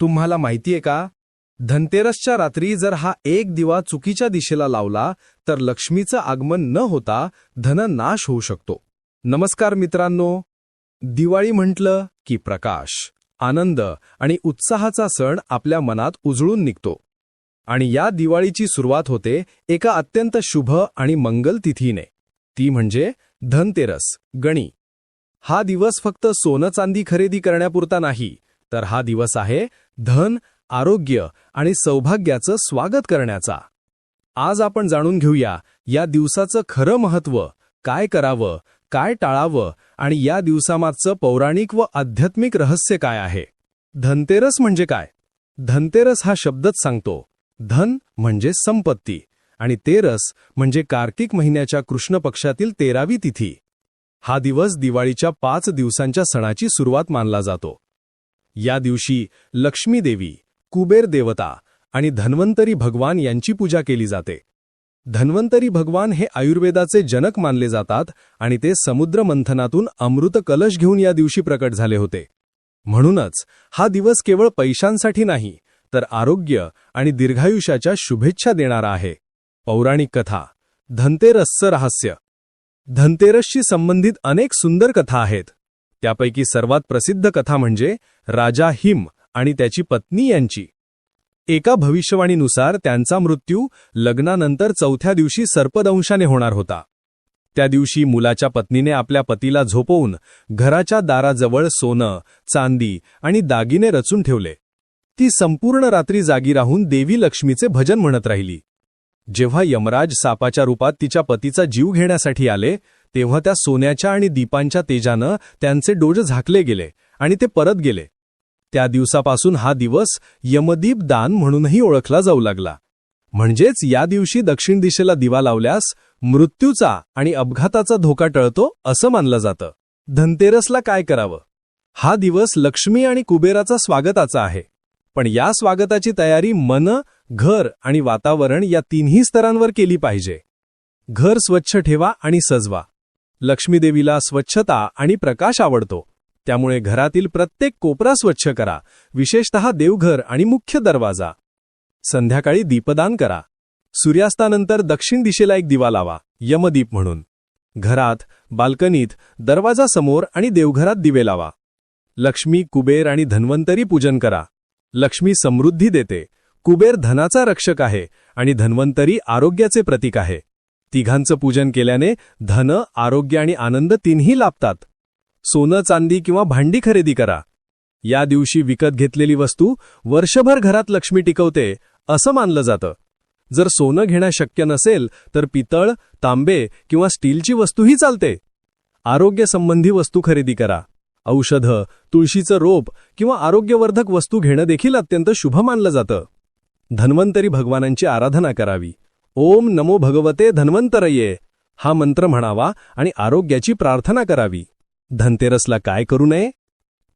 तुम्हाला माहितीये का? धनतेरसच्या रात्री जर हा एक दिवा चुकीच्या दिशेला लावला तर लक्ष्मीचं आगमन न होता धन नाश होऊ शकतो. नमस्कार मित्रांनो. दिवाळी म्हटलं की प्रकाश आनंद आणि उत्साहाचा सण आपल्या मनात उजळून निघतो. आणि या दिवाळीची सुरुवात होते एका अत्यंत शुभ आणि मंगल तिथीने. ती म्हणजे धनतेरस गणी. हा दिवस फक्त सोनं चांदी खरेदी करण्यापुरता नाही तर हा दिवस आहे धन आरोग्य आणि सौभाग्याचं स्वागत करण्याचा. आज आपण जाणून घेऊया या दिवसाचं खरं महत्त्व काय करावं काय टाळावं आणि या दिवसामागचं पौराणिक व आध्यात्मिक रहस्य काय आहे. धनतेरस म्हणजे काय? धनतेरस हा शब्दच सांगतो. धन म्हणजे संपत्ती आणि तेरस म्हणजे कार्तिक महिन्याच्या कृष्ण पक्षातील तेरावी तिथी. हा दिवस दिवाळीच्या पाच दिवसांच्या सणाची सुरुवात मानला जातो. या दिवशी लक्ष्मी देवी कुबेर देवता आणि धन्वंतरी भगवान यांची पूजा केली जाते. धन्वंतरी भगवान हे आयुर्वेदाचे जनक मानले जातात आणि ते समुद्र मंथनातून अमृत कलश घेऊन या दिवशी प्रकट झाले होते. म्हणूनच हा दिवस केवळ पैशांसाठी नाही तर आरोग्य आणि दीर्घायुष्याच्या शुभेच्छा देणारा आहे. पौराणिक कथा धनतेरसचं रहस्य. धनतेरसशी संबंधित अनेक सुंदर कथा आहेत. त्यापैकी सर्वात प्रसिद्ध कथा म्हणजे राजा हिम आणि त्याची पत्नी यांची. एका भविष्यवाणीनुसार त्यांचा मृत्यू लग्नानंतर चौथ्या दिवशी सर्पदंशाने होणार होता. त्या दिवशी मुलाच्या पत्नीने आपल्या पतीला झोपवून घराच्या दाराजवळ सोनं चांदी आणि दागिने रचून ठेवले. ती संपूर्ण रात्री जागी राहून देवी लक्ष्मीचे भजन म्हणत राहिली. जेव्हा यमराज सापाच्या रूपात तिच्या पतीचा जीव घेण्यासाठी आले तेव्हा त्या सोन्याच्या आणि दीपांच्या तेजानं त्यांचे डोज झाकले गेले आणि ते परत गेले. त्या दिवसापासून हा दिवस यमदीप दान म्हणूनही ओळखला जाऊ लागला. म्हणजेच या दिवशी दक्षिण दिशेला दिवा लावल्यास मृत्यूचा आणि अपघाताचा धोका टळतो असं मानलं जातं. धनतेरसला काय करावं? हा दिवस लक्ष्मी आणि कुबेराचा स्वागताचा आहे. पण या स्वागताची तयारी मन घर आणि वातावरण या तिन्ही स्तरांवर केली पाहिजे. घर स्वच्छ ठेवा आणि सजवा. लक्ष्मीदेवीला स्वच्छता आणि प्रकाश आवडतो. त्यामुळे घरातील प्रत्येक कोपरा स्वच्छ करा विशेषतः देवघर आणि मुख्य दरवाजा. संध्याकाळी दीपदान करा. सूर्यास्तानंतर दक्षिण दिशेला एक दिवा लावा यमदीप म्हणून. घरात बाल्कनीत दरवाजासमोर आणि देवघरात दिवे लावा. लक्ष्मी कुबेर आणि धन्वंतरी पूजन करा. लक्ष्मी समृद्धी देते. कुबेर धनाचा रक्षक आहे आणि धन्वंतरी आरोग्याचे प्रतीक आहे. तिघांचं पूजन केल्याने धन आरोग्य आणि आनंद तिन्ही लाभतात. सोनं चांदी किंवा भांडी खरेदी करा. या दिवशी विकत घेतलेली वस्तू वर्षभर घरात लक्ष्मी टिकवते असं मानलं जातं. जर सोनं घेणं शक्य नसेल तर पितळ तांबे किंवा स्टीलची वस्तूही चालते. आरोग्यसंबंधी वस्तू खरेदी करा. औषधं तुळशीचं रोप किंवा आरोग्यवर्धक वस्तू घेणं देखील अत्यंत शुभ मानलं जातं. धन्वंतरी भगवानांची आराधना करावी. ओम नमो भगवते धन्वंतरये. हा मंत्र म्हणावा आणि आरोग्याची प्रार्थना करावी. धनतेरसला काय करू नये?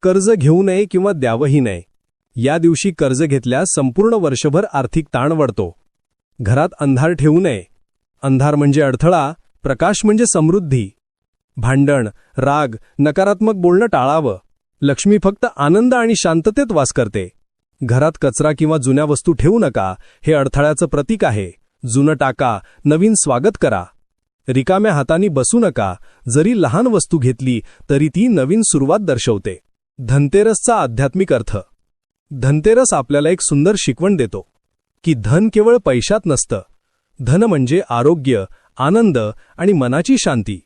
कर्ज घेऊ नये किंवा द्यावंही नये? या दिवशी कर्ज घेतल्यास संपूर्ण वर्षभर आर्थिक ताण वाढतो घरात अंधार ठेवू नये. अंधार म्हणजे अडथळा प्रकाश म्हणजे समृद्धी. भांडण राग नकारात्मक बोलणं टाळावं. लक्ष्मी फक्त आनंद आणि शांततेत वास करते. घरात कचरा किंवा जुन्या वस्तू ठेवू नका हे अडथळ्याचं प्रतीक आहे. जुनं टाका नवीन स्वागत करा. रिकाम्या हातांनी बसू नका. जरी लहान वस्तू घेतली तरी ती नवीन सुरुवात दर्शवते. धनतेरसचा आध्यात्मिक अर्थ. धनतेरस आपल्याला एक सुंदर शिकवण देतो. की धन केवळ पैशात नसतं. धन म्हणजे आरोग्य आनंद आणि मनाची शांती.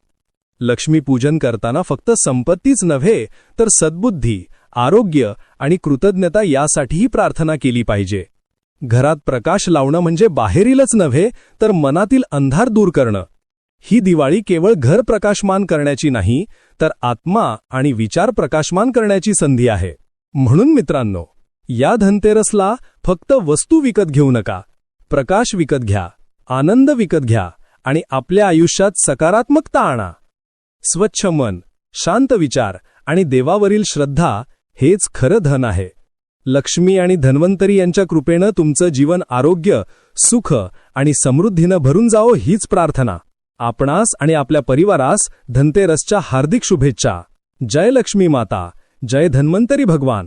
लक्ष्मीपूजन करताना फक्त संपत्तीच नव्हे तर सद्बुद्धी आरोग्य आणि कृतज्ञता यासाठीही प्रार्थना केली पाहिजे. घरात प्रकाश लावणं म्हणजे बाहेरीलच नव्हे तर मनातील अंधार दूर करणं. ही दिवाळी केवळ घर प्रकाशमान करण्याची नाही तर आत्मा आणि विचार प्रकाशमान करण्याची संधी आहे. म्हणून मित्रांनो या धनतेरसला फक्त वस्तू विकत घेऊ नका. प्रकाश विकत घ्या आनंद विकत घ्या आणि आपल्या आयुष्यात सकारात्मकता आणा. स्वच्छ मन शांत विचार आणि देवावरील श्रद्धा हेच खरं धन आहे. लक्ष्मी आणि धन्वंतरी यांच्या कृपेनं तुमचं जीवन आरोग्य सुख आणि समृद्धीनं भरून जावो हीच प्रार्थना. आपणास आणि आपल्या परिवारास धनतेरसच्या हार्दिक शुभेच्छा. जय लक्ष्मी माता. जय धन्वंतरी भगवान.